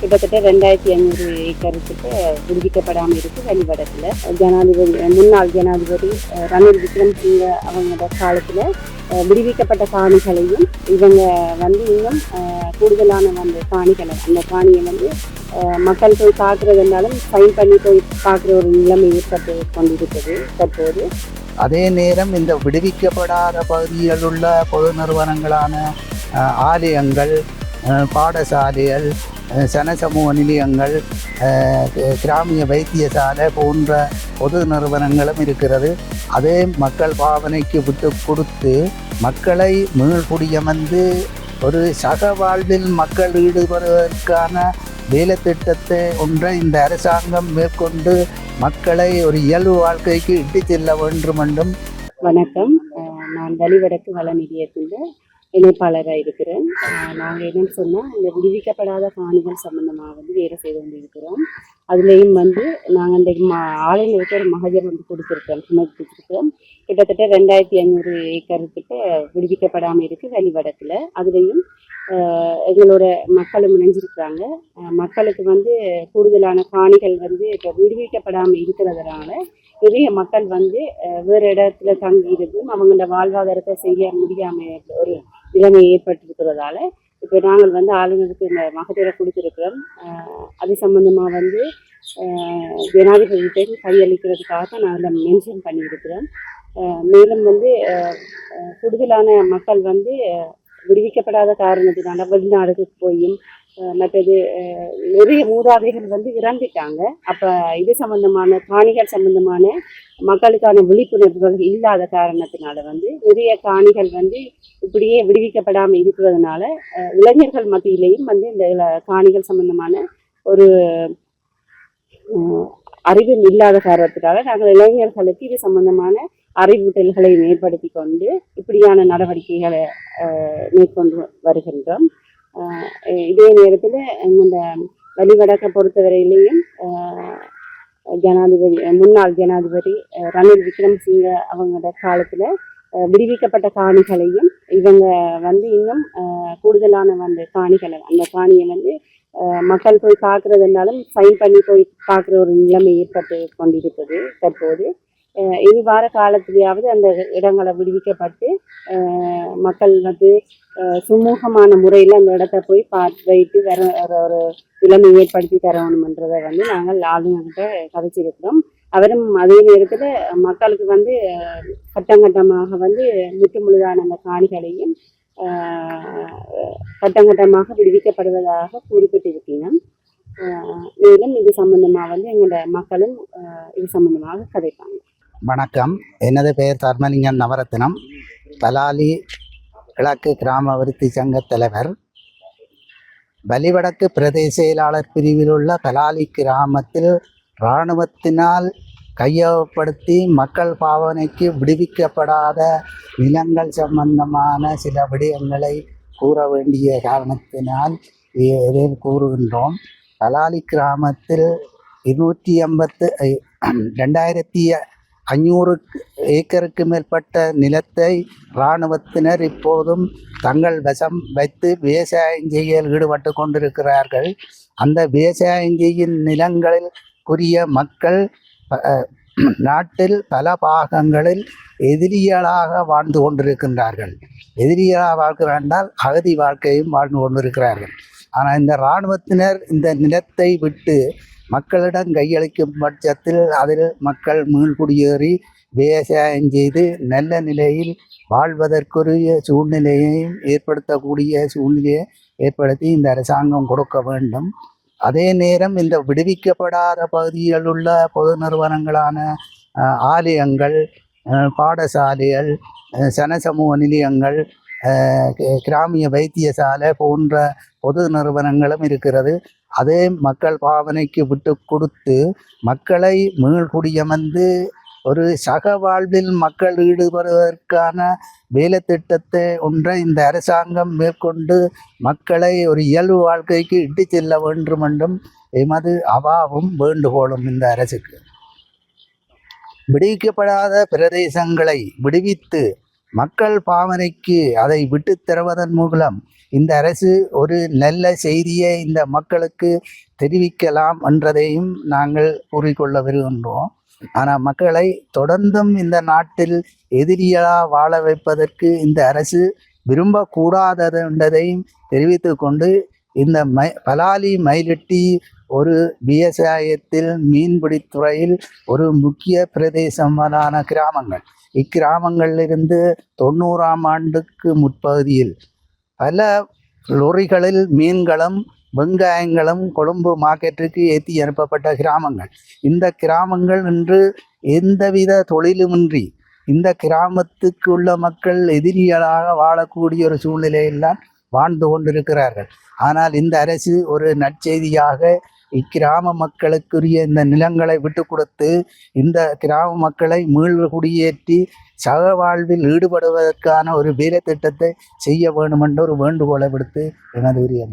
கிட்டத்தட்ட ரெண்டாயிரத்தி ஐநூறு ஏக்கருக்கு விடுவிக்கப்படாமல் இருக்கு வழிபடத்தில். ஜனாதிபதி முன்னாள் ஜனாதிபதி ரணில் விக்ரம்சிங்க அவங்களோட காலத்தில் விடுவிக்கப்பட்ட காணிகளையும் இவங்க வந்து இன்னும் கூடுதலான அந்த காணிகளை அந்த காணியை வந்து மக்கள் போய் பார்க்குறதுனாலும் சைன் பண்ணி போய் பார்க்குற ஒரு நிலைமை ஏற்பட்டு கொண்டிருக்கிறது தற்போது. அதே நேரம் இந்த விடுவிக்கப்படாத பகுதியில் உள்ள பொது நிறுவனங்களான ஆலயங்கள் பாடசாலைகள் சன சமூக நிலையங்கள் கிராமிய வைத்தியசாலை போன்ற பொது நிறுவனங்களும் இருக்கிறது. அதே மக்கள் பாவனைக்கு விட்டு கொடுத்து மக்களை மீள்குடியமர்ந்து ஒரு சக வாழ்வில் மக்கள் ஈடுபடுவதற்கான வேலை திட்டத்தை ஒன்றை இந்த அரசாங்கம் மேற்கொண்டு மக்களை ஒரு இயல்பு வாழ்க்கைக்கு இட்டு செல்ல வேண்டும் என்றும் வணக்கம் நான் வழிவடக்கு வள நிதியத்தில் இணைப்பாளராக இருக்கிறேன். நாங்கள் என்னன்னு சொன்னால் இந்த விடுவிக்கப்படாத காணிகள் சம்மந்தமாக வந்து வேலை செய்து கொண்டு இருக்கிறோம் அதுலேயும் வந்து நாங்கள் இந்த மா ஆலையில் ஒரு மகஜர் வந்து கொடுத்துருக்கோம் சமர்ப்பிச்சிருக்கிறோம் கிட்டத்தட்ட ரெண்டாயிரத்தி ஐநூறு ஏக்கர் கிட்ட விடுவிக்கப்படாமல் இருக்குது வழிபடத்தில் அதுலேயும் எங்களோட மக்களும் இணைஞ்சிருக்கிறாங்க. மக்களுக்கு வந்து கூடுதலான காணிகள் வந்து இப்போ விடுவிக்கப்படாமல் இருக்கிறதுனால நிறைய மக்கள் வந்து வேறு இடத்துல தங்கி இருந்தும் அவங்களோட வாழ்வாதாரத்தை செய்ய முடியாமல் ஒரு நிலைமை ஏற்பட்டிருக்கிறதால இப்போ நாங்கள் வந்து ஆளுநருக்கு இந்த மகஜரை கொடுத்துருக்கிறோம். அது சம்பந்தமாக வந்து அஹ், கையளிக்கிறதுக்காக தான் நாங்கள் மென்ஷன் பண்ணியிருக்கிறோம். மேலும் வந்து கூடுதலான மக்கள் வந்து விடுவிக்கப்படாத காரணத்தினால வெளிநாடுக்கு போயும் மற்றது நிறைய மூதாதைகள் வந்து இறந்துட்டாங்க. அப்போ இது சம்பந்தமான காணிகள் சம்பந்தமான மக்களுக்கான விழிப்புணர்வுகள் இல்லாத காரணத்தினால வந்து நிறைய காணிகள் வந்து இப்படியே விடுவிக்கப்படாமல் இருக்கிறதுனால இளைஞர்கள் மத்தியிலையும் வந்து இந்த காணிகள் சம்பந்தமான ஒரு அறிவும் இல்லாத காரணத்தினால நாங்கள் இளைஞர்களுக்கு இது சம்பந்தமான அறிவூட்டல்களை ஏற்படுத்தி கொண்டு இப்படியான நடவடிக்கைகளை மேற்கொண்டு வருகின்றோம். இதே நேரத்தில் இந்த வழிவடக்கை பொறுத்தவரையிலையும் ஜனாதிபதி முன்னாள் ஜனாதிபதி ரணில் விக்ரம்சிங்க அவங்களோட காலத்தில் விடுவிக்கப்பட்ட காணிகளையும் இவங்க வந்து இன்னும் கூடுதலான வந்து காணிகளை அந்த காணியை வந்து மக்கள் போய் பார்க்கறதுனாலும் சைன் பண்ணி போய் பார்க்குற ஒரு நிலைமை ஏற்பட்டு கொண்டிருக்குது தற்போது. இனி வார காலத்திலேயாவது அந்த இடங்களை விடுவிக்கப்பட்டு மக்கள் வந்து சுமூகமான முறையில் அந்த இடத்த போய் பார்த்து வைத்து வர ஒரு நிலைமை ஏற்படுத்தி தரணுன்றதை வந்து நாங்கள் ஆளுநர்கிட்ட கதைச்சிருக்கிறோம். அவரும் அதே நேரத்தில் மக்களுக்கு வந்து கட்டம் கட்டமாக வந்து முற்று முழுதான அந்த காணிகளையும் கட்டம் கட்டமாக விடுவிக்கப்படுவதாக குறிப்பிட்டிருக்கீங்க மேலும் இது சம்பந்தமாக வந்து எங்களோட மக்களும் இது சம்பந்தமாக கதைப்பாங்க. வணக்கம். எனது பெயர் தர்மலிங்கம் நவரத்னம். பலாலி கிழக்கு கிராம விருத்தி சங்க தலைவர். வலிவடக்கு பிரதேச செயலாளர் பிரிவில் உள்ள பலாலி கிராமத்தில் இராணுவத்தினால் கையகப்படுத்தி மக்கள் பாவனைக்கு விடுவிக்கப்படாத நிலங்கள் சம்பந்தமான சில விடயங்களை கூற வேண்டிய காரணத்தினால் இ- கூறுகின்றோம். பலாலி கிராமத்தில் இருநூற்றி எண்பத்து ரெண்டாயிரத்தி ஐநூறு ஏக்கருக்கு மேற்பட்ட நிலத்தை இராணுவத்தினர் இப்போதும் தங்கள் வசம் வைத்து விவசாயம் செய்ய ஈடுபட்டு கொண்டிருக்கிறார்கள். அந்த விவசாயம் செய்யும் நிலங்களில் குறிய மக்கள் நாட்டில் பல பாகங்களில் எதிரிகளாக வாழ்ந்து கொண்டிருக்கின்றார்கள். எதிரிகளாக வேண்டால் அகதி வாழ்க்கையும் வாழ்ந்து கொண்டிருக்கிறார்கள். ஆனால் இந்த இராணுவத்தினர் இந்த நிலத்தை விட்டு மக்களிடம் கையளிக்கும் பட்சத்தில் அதில் மக்கள் மீள்குடியேறி விவசாயம் செய்து நல்ல நிலையில் வாழ்வதற்குரிய சூழ்நிலையையும் ஏற்படுத்தக்கூடிய சூழ்நிலையை ஏற்படுத்தி இந்த அரசாங்கம் கொடுக்க வேண்டும். அதே நேரம் இந்த விடுவிக்கப்படாத பகுதியில் உள்ள பொது நிறுவனங்களான ஆலயங்கள் பாடசாலைகள் சனசமூக நிலையங்கள் கிராமிய வைத்தியசாலை போன்ற பொது நிறுவனங்களும் இருக்கிறது. அதே மக்கள் பாவனைக்கு விட்டு கொடுத்து மக்களை மீள்குடியமர்ந்து ஒரு சக வாழ்வில் மக்கள் ஈடுபடுவதற்கான வேலை திட்டத்தை ஒன்றை இந்த அரசாங்கம் மேற்கொண்டு மக்களை ஒரு இயல்பு வாழ்க்கைக்கு இட்டு செல்ல வேண்டும் என்றும் எமது அவாவும் வேண்டுகோளும் இந்த அரசுக்கு. விடுவிக்கப்படாத பிரதேசங்களை விடுவித்து மக்கள் பாவனைக்கு அதை விட்டு தருவதன் மூலம் இந்த அரசு ஒரு நல்ல செய்தியை இந்த மக்களுக்கு தெரிவிக்கலாம் என்றதையும் நாங்கள் கூறிக்கொள்ள விரும்புகின்றோம். ஆனால் மக்களை தொடர்ந்தும் இந்த நாட்டில் எதிரியாக வாழ வைப்பதற்கு இந்த அரசு விரும்பக்கூடாதது என்றதையும் தெரிவித்து கொண்டு இந்த மை பலாலி மயிலட்டி ஒரு விவசாயத்தில் மீன்பிடித்துறையில் ஒரு முக்கிய பிரதேசமான கிராமங்கள். இக்கிராமங்களிலிருந்து தொண்ணூறாம் ஆண்டுக்கு முற்பகுதியில் பல லொரிகளில் மீன்களும் வெங்காயங்களும் கொழும்பு மார்க்கெட்டுக்கு ஏற்றி அனுப்பப்பட்ட கிராமங்கள். இந்த கிராமங்கள் இன்று எந்தவித தொழிலுமின்றி இந்த கிராமத்துக்கு உள்ள மக்கள் எதிரிகளாக வாழக்கூடிய ஒரு சூழ்நிலையில்தான் வாழ்ந்து கொண்டிருக்கிறார்கள். ஆனால் இந்த அரசு ஒரு நற்செய்தியாக இக்கிராம மக்களுக்குரிய இந்த நிலங்களை விட்டு கொடுத்து இந்த கிராம மக்களை மீள் குடியேற்றி சக வாழ்வில் ஈடுபடுவதற்கான ஒரு வேலை திட்டத்தை செய்ய வேண்டும் என்ற ஒரு வேண்டுகோளை விடுத்து எனது உரிய